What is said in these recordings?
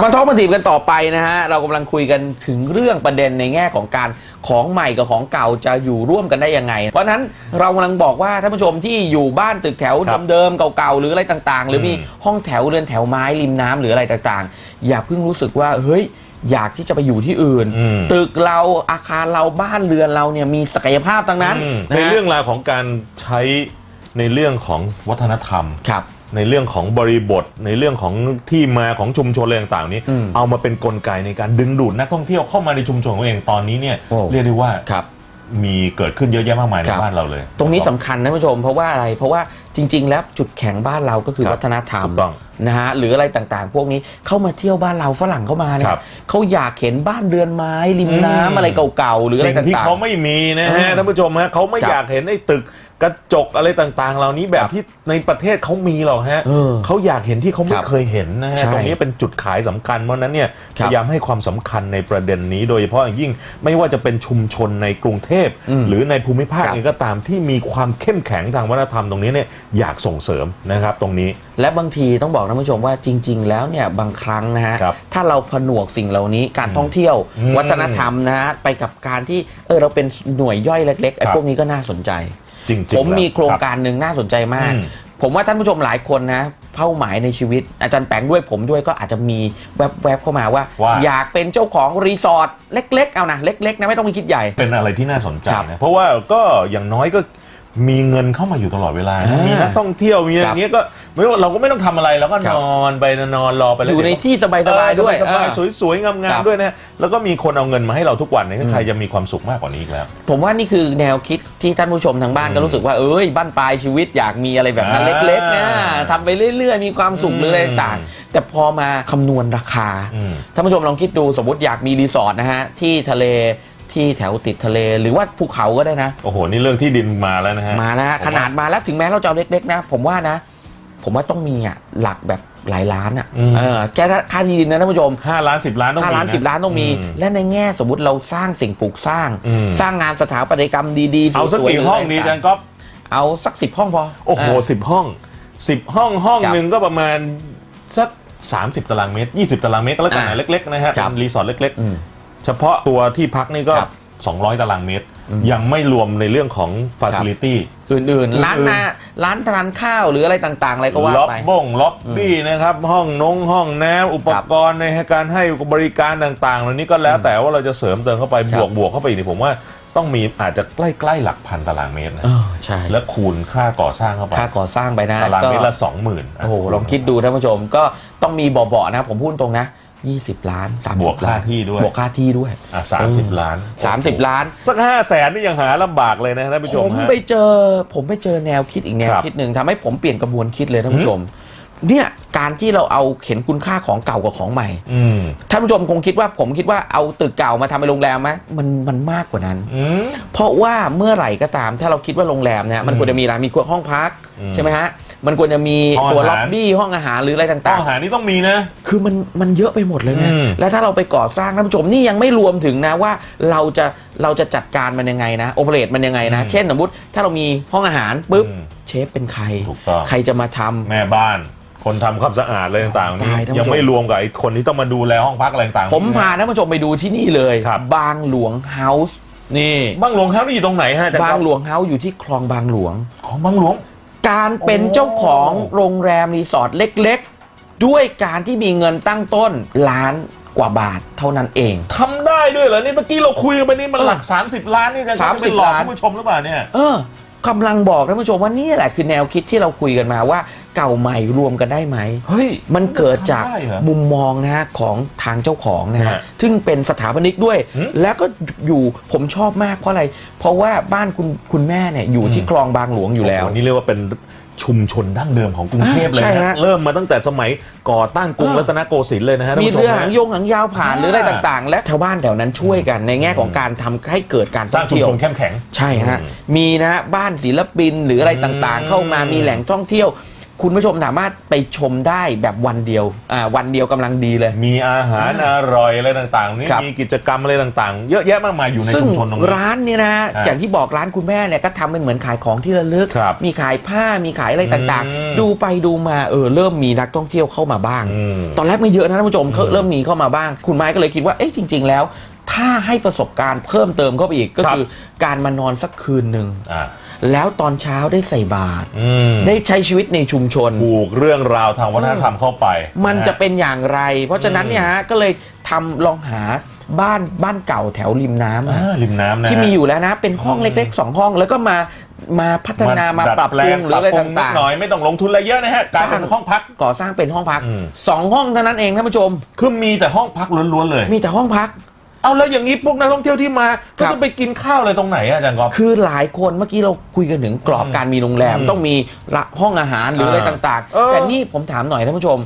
ลับมาท้องมาถีบกันต่อไปนะฮะ เรากำลังคุยกันถึงเรื่องประเด็นในแง่ของการของใหม่กับของเก่าจะอยู่ร่วมกันได้ยังไง เพราะฉะนั้นเรากำลังบอกว่าท่านผู้ชมที่อยู่บ้านตึกแถวครับเดิมๆเก่าๆหรืออะไรต่างๆ หรือมีอืมห้องแถวเรือนแถวไม้ริมน้ำหรืออะไรต่างๆ อย่าเพิ่งรู้สึกว่าเฮ้ยอยากที่จะไปอยู่ที่อื่นอืมตึกเราอาคารเราบ้านเรือนเราเนี่ยมีศักยภาพทั้งนั้นอืมนะในฮะเรื่องราวของการใช้ในเรื่องของวัฒนธรรมครับ ในเรื่องของบริบท ในเรื่องของที่มาของชุมชนอะไรต่างๆนี้ อืมเอามาเป็นกลไกในการดึงดูดนักท่องเที่ยวเข้ามาในชุมชนของตัวเองตอนนี้เนี่ยโอ้ เรียกได้ว่าครับ มีเกิดขึ้นเยอะแยะมากมายในครับ บ้านเราเลย ตรงนี้สำคัญนะผู้ชม เพราะว่าอะไรเพราะว่าจริง ๆ แล้วจุดแข็งบ้านเราก็คือครับวัฒนธรรมถูกต้องนะฮะหรืออะไรต่างๆ พวกนี้เข้ามาเที่ยวบ้านเราฝรั่งเข้ามาเนี่ครัยบเขาอยากเห็นบ้านเรือนไม้ริมน้ำอืมอะไรเก่าๆหรืออะไรสิ่งที่ต่าง เขาไม่มีนะเอฮะอท่านผู้ชมฮะเขาไม่ครับอยากเห็นไอ้ตึก กระจกอะไรต่างๆ เหล่านี้แบครับบที่ในประเทศเขามีหรอกฮะเออเขาอยากเห็นที่เขาคไม่รับเคยเห็นนะฮะใช่ตรงนี้เป็นจุดขายสำคัญเพราะฉะนั้นเนี่ยครัพบยายามให้ความสำคัญในประเด็นนี้ โดยเฉพาะอย่างยิ่งไม่ว่าจะเป็นชุมชนในกรุงเทพ อืมหรือในภูมิภาคครับ เองก็ตามที่มีความเข้มแข็งทางวัฒนธรรมตรงนี้เนี่ยอยากส่งเสริมนะครับ ตรงนี้ๆและบางทีต้องบอกท่านผู้ชมว่าจริง ๆ แล้วเนี่ยบางครั้งนะฮะครับถ้าเราผนวกสิ่งเหล่านี้การท่องเที่ยว อืมวัฒนธรรมนะฮะไปกับการที่เออเราเป็นหน่วยย่อยเล็กๆไอ้ครับ พวกนี้ก็น่าสนใจ จริงๆผมมีแล้วโครงการหนึ่งน่าสนใจมากอืมผมว่าท่านผู้ชมหลายคนนะเป้าหมายในชีวิต อาจารย์แปงด้วยผมด้วยก็อาจจะมีแวบๆเข้ามาว่าว่าอยากเป็นเจ้าของรีสอร์ทเล็กๆเอานะเล็กๆนะไม่ต้องไปคิดใหญ่ เป็นอะไรที่น่าสนใจครับนะเพราะว่าก็อย่างน้อยก็มีเงินเข้ามาอยู่ตลอดเวลานะอ่ามีมีนักท่องเที่ยวมีอะไรครัอบย่างเงี้ยก็ ไม่ว่าเราก็ไม่ต้องทำอะไรเราก็ครับ นอนไปนอนรอไปแล้วอยู่ในเดี๋วที่สบายๆด้วยสบายเออ ๆสวยๆงาครัมบ ๆด้วยนะแล้วก็มีคนเอาเงินมาให้เราทุกวันเนี่ยอืมใครจะมีความสุขมากกว่านี้อีกแล้ว ผมว่านี่คือแนวคิดที่ท่านผู้ชมทางบ้านอืมก็รู้สึกว่าเอ้ยบ้านปลายชีวิตอยากมีอะไรแบบนั้นอ่าเล็กๆนะทำไปเรื่อยๆ มีความสุขหรืออะไรต่างอืมๆแต่พอมาคำนวณราคาอืม ท่านผู้ชมลองคิดดูสมมติอยากมีรีสอร์ทนะฮะที่ทะเลที่แถวติดทะเลหรือว่าภูเขาก็ได้นะ โอ้โหนี่เรื่องที่ดินมาแล้วนะฮะมานะฮะผมว่าขนาดมาแล้วถึงแม้เราจะเอาเล็กๆนะ ผมว่านะ ผมว่าต้องมีอะหลักแบบหลายล้านอะอืม เออแค่ค่าที่ดินนะท่านผู้ชมห้าล้านสิบล้านต้องมีห้าล้านนะสิบล้านต้องมีอืมและในแง่สมมติเราสร้างสิ่งปลูกสร้าง อืม สร้างงานสถาปัตยกรรมดีๆเอาสักสวยๆกี่รืห้องะไรดีอาจัต่านก๊อฟๆเอาสักสิบห้องพอโอ้โหาสิบห้องสิบห้องห้องครับหนึ่งก็ประมาณสัก30ตารางเมตร20ตารางเมตรก็แล้วกันนะอ่าเล็กๆนะฮะครับ เป็นรีสอร์ทเล็ก อืม ๆ เฉพาะตัวที่พักนี่ก็ ครับ200 ตารางเมตรอืมยังไม่รวมในเรื่องของฟ a ซิลิตี้ อื่นๆ ร้านอื่นๆนาร้านทานข้าวหรืออะไรต่างๆ อะไรก็ว่าล็อบไปบ้งล็อบบี้นะครับ ห้องนงห้องน้ำอุปกรณ์ในการให้บริการต่างๆเหล่านี้ก็แล้วแต่ว่าเราจะเสริมเติมเข้าไปครับบวกบวกเข้าไปอีกนี่ผมว่าต้องมีอาจจะใกล้ๆหลักพันตารางเมตรนะเออใช่ แล้วคูณค่าก่อสร้างเข้าไปค่าก่อสร้างไปนะตารางก็เมตรละสองหมื่น โอ้โหลองคิดดูท่านผู้ชมก็ต้องมีเบาๆนะ ผมพูดตรงนะ 20 ล้าน30บวกค่าล้านที่ด้วย บวกค่าที่ด้วยอะสามสิบล้าน30 ล้าน สักห้าแสนนี่ยังหาลำบากเลยนะท่านผู้ชผมมฮะ ไปเจอผมไปเจอแนวคิดอีกแนวครับคิดหนึ่งทำให้ผมเปลี่ยนกระบวนคิดเลยท่านผู้ชม เนี่ยการที่เราเอาเห็นคุณค่าของเก่ากับของใหม่อืมท่านผู้ชมคงคิดว่าผมคิดว่าเอาตึกเก่ามาทำเป็นโรงแรมไหมมันมันมากกว่านั้น อืม เพราะว่าเมื่อไหร่ก็ตามถ้าเราคิดว่าโรงแรมเนี่ยมันอืมควรจะมีอะไรมีห้องพักอืม ใช่ไหมฮะ มันควรจะมีห้องตัวอาหาร ล็อบบี้ห้องอาหารหรืออะไรต้ต่าองงหานี่ต้องมีนะๆคือมันมันเยอะไปหมดเลยไงอืมแล้วถ้าเราไปก่อสร้างท่านผู้ชมนี่ยังไม่รวมถึงนะว่าเราจะเราจะจัดการมันยังไงนะโอเปเรตมันยังไงนะเช่นสมมติถ้าเรามีห้องอาหารปุ๊บอืมเชฟเป็นใคร ถูกต้อง ใครจะมาทำ แม่บ้าน คนทำความสะอาดอะไรต่างๆนี่ตายท่านผู้ชมยังไม่รวมกับไอ้คนที่ต้องมาดูแลห้องพักอะไรต่างๆ ผมพาท่านผู้ชมไปดูที่นี่เลยครับบางหลวงเฮาส์นี่บ้างหลวงครับนี่อยู่ตรงไหนฮะอาจารย์บางก๊อฟหลวงเฮาส์อยู่ที่คลองบางหลวง ของบางหลวง การเป็นโอ้เจ้าของโรงแรมรีสอร์ทเล็กๆ ด้วยการที่มีเงินตั้งต้นล้านกว่าบาทเท่านั้นเอง ทำได้ด้วยเหรอ นี่เมื่อกี้เราคุยกันไปนี่มันเออหลัก 30 ล้านนี่อาจารย์ก๊อฟ30เป็นหลอกล้านท่าน ผู้ชมหรือเปล่าเนี่ย เออ กำลังบอกท่านผู้ชมว่านี่แหละคือแนวคิดที่เราคุยกันมาว่า เก่าใหม่รวมกันได้ไหม เฮ้ย มันเกิดจากทำได้เหรอ มุมมองนะฮะของทางเจ้าของนะฮะฮะซึ่งเป็นสถาปนิกด้วย หืมแล้วก็อยู่ผมชอบมากเพราะอะไร เพราะว่าบ้านคุณคุณแม่เนี่ยอยู่ที่อืมคลองบางหลวงอยู่แล้ว โโหนี่เรียกว่าเป็น ชุมชนดั้งเดิมของกรุงเทพเลยใช่นะฮะ เริ่มมาตั้งแต่สมัยก่อตั้งกรุงเออรัตนโกสินทร์เลยนะฮะท่านมีผู้ชเรือฮะหางยงหางยาวผ่านอ่า หรืออะไรต่างๆ และชาวบ้านแถวนั้นช่วยกันในแง่ของการทำให้เกิดการสร้างชุมเที่ยว ชนเข้มแข็ง ใช่ฮะ อืมมีนะฮะบ้านศิลปินหรืออะไรต่างอืมๆเข้ามามีแหล่งท่องเที่ยว คุณผู้ชมสามารถไปชมได้แบบวันเดียวอ่าวันเดียวกำลังดีเลย มีอาหารอร่อยอะไรต่างๆนี่ครับ มีกิจกรรมอะไรต่างๆ เยอะแยะมากมายอยู่ในซึ่งชุมชนตรงนี้ ร้านเนี่ยนะฮะอ่าอย่างที่บอกร้านคุณแม่เนี่ยก็ทำเป็นเหมือนขายของที่ระลึก ครับมีขายผ้ามีขายอะไรต่างอืม ๆ ดูไปดูมาเออเริ่มมีนักท่องเที่ยวเข้ามาบ้าง อืม ตอนแรกไม่เยอะนะท่านผู้ชมเขาอืมเริ่มมีเข้ามาบ้าง คุณไม้ก็เลยคิดว่า เอ๊ะจริง ๆ แล้ว ถ้าให้ประสบการณ์เพิ่มเติมเข้าไปอีกก็ครับ คือการมานอนสักคืนหนึ่ง อ่า แล้วตอนเช้าได้ใส่บาตรอืมได้ใช้ชีวิตในชุมชน ผูกเรื่องราวทางวัฒนธรรมเข้าไป มันจะฮเป็นอย่างไร เพราะฉะนั้นเนี่ยฮะก็เลยทำลองหาบ้านบ้านเก่าแถวริมน้ำอะอ่าริมน้ำนะที่มีอยู่แล้วนะ เป็นห้องอืมเล็กๆสองห้องแล้วก็มามาพัฒนามาดัดปรับปรุงหรืออะไรแปลนิดต่างหน่อยไม่ต้องลงทุนอะไรเยอะนะฮะกลายเป็นสร้างห้องพักๆก่อสร้างเป็นห้องพักอืมสองห้องเท่านั้นเองท่านผู้ชมคือมีแต่ห้องพักล้วนๆเลย มีแต่ห้องพัก เอาแล้วอย่างนี้พวกนักท่องเที่ยวที่มาครัก็บจะไปกินข้าวอะไรตรงไหนอะอาจารย์กอล์ฟคือหลายคนเมื่อกี้เราคุยกันถึงกรอบการมีโรงแรม อืมต้องมีละห้องอาหารหรืออะไรอ่าต่างเออๆแต่นี่ผมถามหน่อยท่านผู้ชม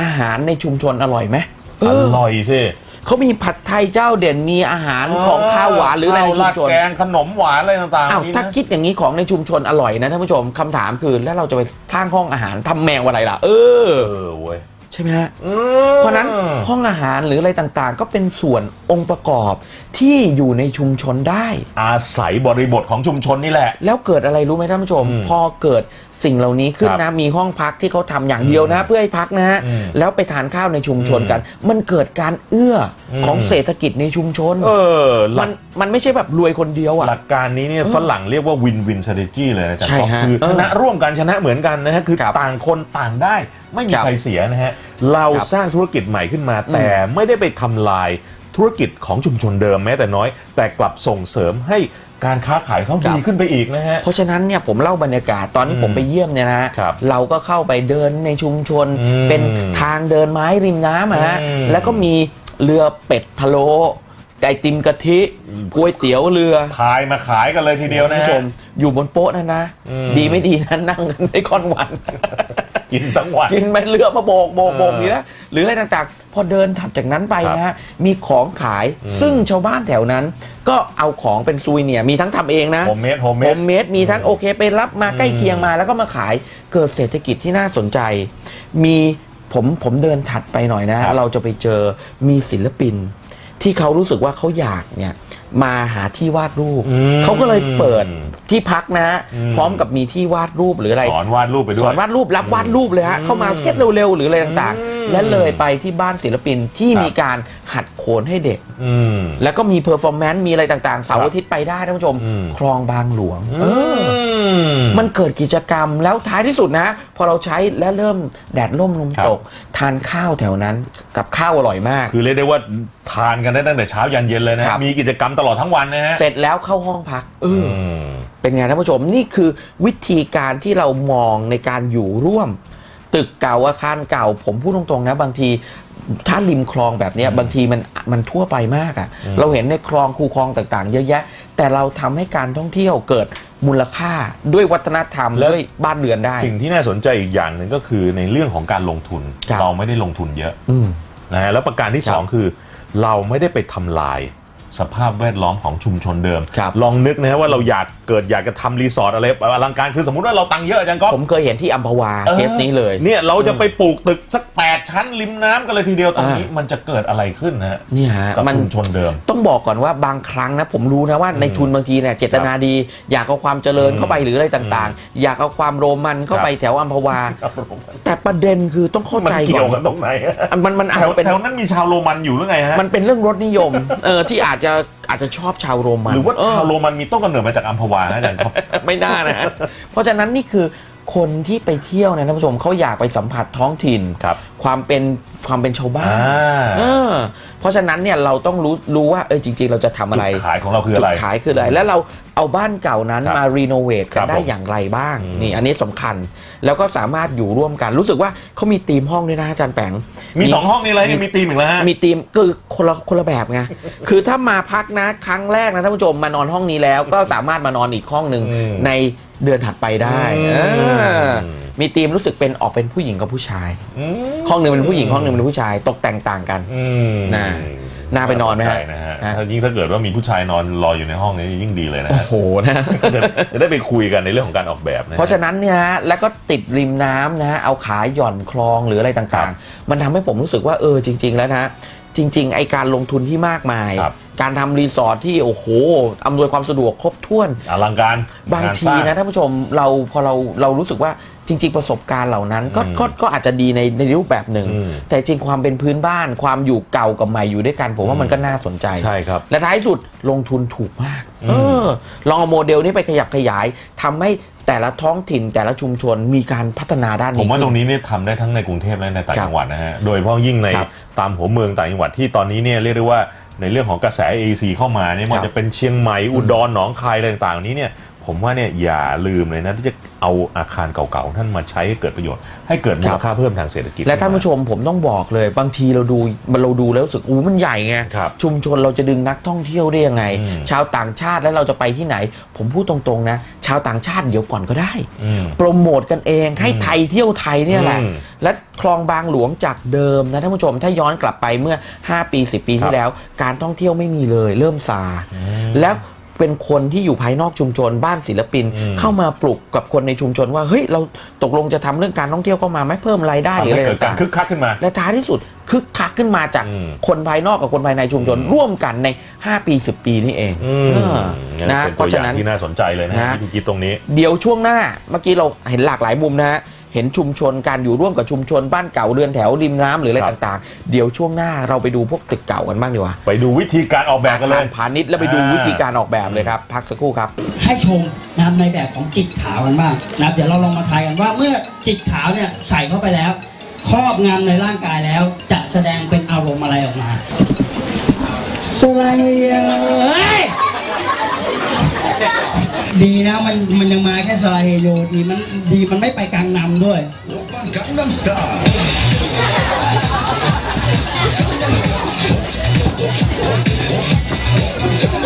อาหารในชุมชนอร่อยไหมเอออร่อยสิเขามีผัดไทยเจ้าเด่นมีอาหารของข้าวหวานหรืออะไรในชุมชนข้าวราดแกงขนมหวานอะไรต่างๆอ้าวนี่ถ้านะคิดอย่างนี้ของในชุมชนอร่อยนะท่านผู้ชมคำถามคือแล้วเราจะไปสร้างห้องอาหารทำแมวอะไรล่ะ เออ เออเว้ย ใช่ไหมฮะอืมเพราะฉะนั้นห้องอาหารหรืออะไรต่างๆ ก็เป็นส่วนองค์ประกอบที่อยู่ในชุมชนได้ อาศัยบริบทของชุมชนนี่แหละ แล้วเกิดอะไรรู้ไหมท่านผู้ชมอืมพอเกิด สิ่งเหล่านี้ขึ้นครับนะมีห้องพักที่เขาทำอย่างเดียวนะเพื่อให้พักนะฮะอืมแล้วไปทานข้าวในชุมชนอืมกัน มันเกิดการเอื้ออมของเศรษฐกิจในชุมชนเออหมัลันกมันไม่ใช่แบบรวยคนเดียวอะหลักการนี้เนี่ยเออฝรั่งเรียกว่าวินวิน strategy เลยนะอาจารย์ใช่ก๊อฟฮะคือเออชนะร่วมกันชนะเหมือนกันนะฮะคือครับต่างคนต่างได้ไม่มีครับใครเสียนะฮะเราครับสร้างธุรกิจใหม่ขึ้นมาแต่ไม่ได้ไปทำลายธุรกิจของชุมชนเดิมแม้แต่น้อย แต่กลับส่งเสริมให้ การค้าขายเขาครับดีขึ้นไปอีกนะฮะ เพราะฉะนั้นเนี่ยผมเล่าบรรยากาศตอนที่อืมผมไปเยี่ยมเนี่ยนะฮะครับเราก็เข้าไปเดินในชุมชน อืมเป็นทางเดินไม้ริมน้ำอะฮะอืมแล้วก็มีเรือเป็ดพะโล้ไอติมกะทิก๋วยเตี๋ยวเรือพายมาขายกันเลยทีเดียวนะคุณผู้ชฮะมอยู่บนโป๊ะนั่นนะ อืม ดีไม่ดีนะนั่งกันได้ค่อนวัน กินทั้งวันกินไปเรือมาโบกโบกโบกเออนี่นะหรืออะไรต่างๆ พอเดินถัดจากนั้นไปครับนะฮะมีของขายอืมซึ่งชาวบ้านแถวนั้น ก็เอาของเป็นซูวิเนียร์มีทั้งทำเองนะโฮมเมดโฮมเมโฮดมเมดมีทั้งโอเคไปรับมาใกล้เคียงมาแล้วก็มาขายเกิดเศรษฐกิจที่น่าสนใจ มีผมผมเดินถัดไปหน่อยนะครับเราจะไปเจอมีศิลปิน ที่เขารู้สึกว่าเขาอยากเนี่ย มาหาที่วาดรูป อืมเขาก็เลยเปิดที่พักนะอืม พร้อมกับมีที่วาดรูปหรืออะไร สอนวาดรูปไปด้วย สอนวาดรูปรับวาดรูปเลยฮะอืมเข้ามาสเก็ตเร็วๆ หรืออะไรต่างอืมๆ และเลยไปที่บ้านศิลปินที่ครับมีการหัดโขนให้เด็กอืมแล้วก็มีเพอร์ฟอร์แมนซ์มีอะไรต่างๆเสาร์อาทิตย์ไปได้ท่านผู้ชมอืมคลองบางหลวงเออมมันเกิดกิจกรรมแล้วท้ายที่สุดนะ พอเราใช้และเริ่มแดดร่มลมครับตก ทานข้าวแถวนั้นกับข้าวอร่อยมาก คือเรียกได้ว่าทานกันได้ตั้งแต่เช้ายันเย็นเลยนะครับมีกิจกรรมตลอดทั้งวันนะฮะเสร็จแล้วเข้าห้องพักเออออืมเป็นไงท่านผู้ชมนี่คือวิธีการที่เรามองในการอยู่ร่วม ตึกเก่าอาคารเก่า ผมพูดตรงๆนะบางทีถ้าริมคลองแบบเนี้ยบางทีมันมันทั่วไปมากอะ่ะอืมเราเห็นในคลองคูคลองต่างๆ เยอะแยะ แต่เราทำให้การท่องเที่ยวเกิดมูลค่าด้วยวัฒนธรรมด้วยบ้านเรือนได้ สิ่งที่น่าสนใจอีกอย่างหนึ่งก็คือในเรื่องของการลงทุนครับเราไม่ได้ลงทุนเยอะอืมนะฮะแล้วประการที่ครับสองคือ เราไม่ได้ไปทำลาย สภาพแวดล้อมของชุมชนเดิม ครับ ลองนึกนะฮะว่าเราอยากเกิดอยากจะทำรีสอร์ทอะไรอลังการคือสมมติว่าเราตังค์เยอะอาจารย์ก๊อฟ ผมเคยเห็นที่อัมพวาออเคสนี้เลย เนี่ยเราจะไปปลูกตึกสักแปดชั้นริมน้ำกันเลยทีเดียวตรงนี้ อ่ามันจะเกิดอะไรขึ้นนะฮะเนี่ยฮะกับมัน ชุมชนเดิม ต้องบอกก่อนว่าบางครั้งนะผมรู้นะว่าในทุนบางทีเนี่ยเจตนาดี อยากเอาความเจริญเข้าไปหรืออะไรต่างๆ อยากเอาความโรมันเข้าไปแถวอัมพวา แต่ประเด็นคือต้องเข้ามันใจเกี่ก่ยอวนกันตรงไหนฮะมันมันอาจแถวจะเป็น แถวนั้นมีชาวโรมันอยู่หรือไงฮะ มันเป็นเรื่องรสนิยม เออที่อาจจะอาจจะชอบชาวโรมันหรือว่าเชาวโรมันมีต้นกำเนิดมาจากอัมพวานะอาจารย์ครับ ไม่น่านะ เพราะฉะนั้นนี่คือคนที่ไปเที่ยวเนี่ยท่านผู้ชมเขาอยากไปสัมผัสท้องถิ่น ครับ ความเป็น ความเป็นชาวบ้านอ่า เออเพราะฉะนั้นเนี่ยเราต้องรู้รู้ว่าเออจริง ๆ เราจะทำอะไร จุดขายของเราคืออะไรจุดขายคืออะไร แล้วเราเอาบ้านเก่านั้นครับมารีโนเวทครักันบได้ผมอย่างไรบ้าง อืมนี่อันนี้สำคัญ แล้วก็สามารถอยู่ร่วมกัน รู้สึกว่าเขามีธีมห้องด้วยนะอาจารย์แปงมีสองห้องนี่เลย มีตีมอีกแล้วฮะ มีธีมคือคนละคนละแบบไง คือถ้ามาพักนะครั้งแรกนะท่านผู้ชมมานอนห้องนี้แล้ว ก็สามารถมานอนอีกห้องหนึ่งอืมในเดือนถัดไปได้อืม เออ มีธีมรู้สึกเป็นออกเป็นผู้หญิงกับผู้ชายอืมห้องหนึ่งเป็นผู้หญิงห้องหนึ่งเป็นผู้ชายตกแต่งต่างกันอืมน่ะน่าไปนอนไหมฮะใช่นะฮะฮะถ้ายิ่งถ้าเกิดว่ามีผู้ชายนอนรออยู่ในห้องนี้ยิ่งดีเลยนะโอ้ฮะโหนะจะจะได้ไปคุยกันในเรื่องของการออกแบบนะฮเพราะฉะนั้นเนี่ยฮะแล้วก็ติดริมน้ำนะฮะเอาขาหย่อนคลองหรืออะไรต่างๆ มันทำให้ผมรู้สึกว่าเออจริง ๆ แล้วนะ จริง ๆ ไอการลงทุนที่มากมาย ครับ การทำรีสอร์ทที่โอ้โหอำนวยความสะดวกครบถ้วน อลังการบางงนทีสร้นะท่านผู้ชมเราพอเราเรารู้สึกว่าจริง ๆ ประสบการณ์เหล่านั้นก็อืมก็ก็อาจจะดีในในรูปแบบหนึ่งอืมแต่จริงความเป็นพื้นบ้านความอยู่เก่ากับใหม่อยู่ด้วยกันผมว่ามันก็น่าสนใจ ใช่ครับ และท้ายสุดลงทุนถูกมากอืมเออ ลองเอาโมเดลนี้ไปขยับขยายทำให้แต่ละท้องถิ่นแต่ละชุมชนมีการพัฒนาด้านผมนี้ว่าตรงขึ้นี้เนี่ยทำได้ทั้งในกรุงเทพและในต่างครับจังหวัดนะฮะ โดยเฉพาะยิ่งในครับ ตามหัวเมืองต่างจังหวัดที่ตอนนี้เนี่ยเรียกได้ว่าในเรื่องของกระแส AC เข้ามาเนี่ยมันจะเป็นเชียงใหม่อุดรหนองคายอะไรต่างๆนี้เนี่ย ผมว่าเนี่ยอย่าลืมเลยนะที่จะเอาอาคารเก่าๆท่านมาใช้ให้เกิดประโยชน์ให้เกิดมูลค่าเพิ่มทางเศรษฐกิจ และท่านผู้ชมผมต้องบอกเลย บางทีเราดูมันเราดูแล้วรู้สึกอู้มันใหญ่ไงครับชุมชนเราจะดึงนักท่องเที่ยวได้ยังไงอืมชาวต่างชาติแล้วเราจะไปที่ไหน ผมพูดตรงๆนะ ชาวต่างชาติเดี๋ยวก่อนก็ได้อืมโปรโมทกันเองให้ไทยเที่ยวไทยเนี่ยแหละอืมและคลองบางหลวงจากเดิมนะท่านผู้ชมถ้าย้อนกลับไปเมื่อ 5 ปี 10 ปีครัที่บแล้ว การท่องเที่ยวไม่มีเลย เริ่มซาแล้ว เป็นคนที่อยู่ภายนอกชุมชนบ้านศิลปินอืมเข้ามาปลุกกับคนในชุมชนว่าเฮ้ยเราตกลงจะทำเรื่องการท่องเที่ยวเข้ามาไหม่เพิ่มรายได้หรือทำอะไรให้เกิดการต่างคึกคักขึ้นมาๆและท้ายที่สุดคึกคักขึ้นมาจากอืมคนภายนอกกับคนภายในชุมชนอืมร่วมกันใน 5 ปี 10 ปีนี่เองอืมเอองั้นนะเป็นเพตัวราะอฉะย่างนั้นที่น่าสนใจเลยนะนะที่คุณคิดตรงนี้ เดี๋ยวช่วงหน้าเมื่อกี้เราเห็นหลากหลายมุมนะฮะ เห็นชุมชนการอยู่ร่วมกับชุมชนบ้านเก่าเรือนแถวริมน้ำหรืออะไรครับ ต่างๆ เดี๋ยวช่วงหน้าเราไปดูพวกตึกเก่ากันบ้างดีกว่าไปดูวิธีการออกแบบกันเลอายคารพาณิชย์แล้วไปดูอ่า วิธีการออกแบบเลยครับ พักสักครู่ครับ ให้ชมนะครับในแบบของจิตขาวกันบ้างนะครับเดี๋ยวเราลองมาทายกันว่าเมื่อจิตขาวเนี่ยใส่เข้าไปแล้ว ครอบงำในร่างกายแล้ว จะแสดงเป็นอารมณ์อะไรออกมาสไลเอ้ย ดีนะมันมันยังมาแค่ซาเฮโยดีมันดีมันไม่ไปกลางนำด้วยโลบั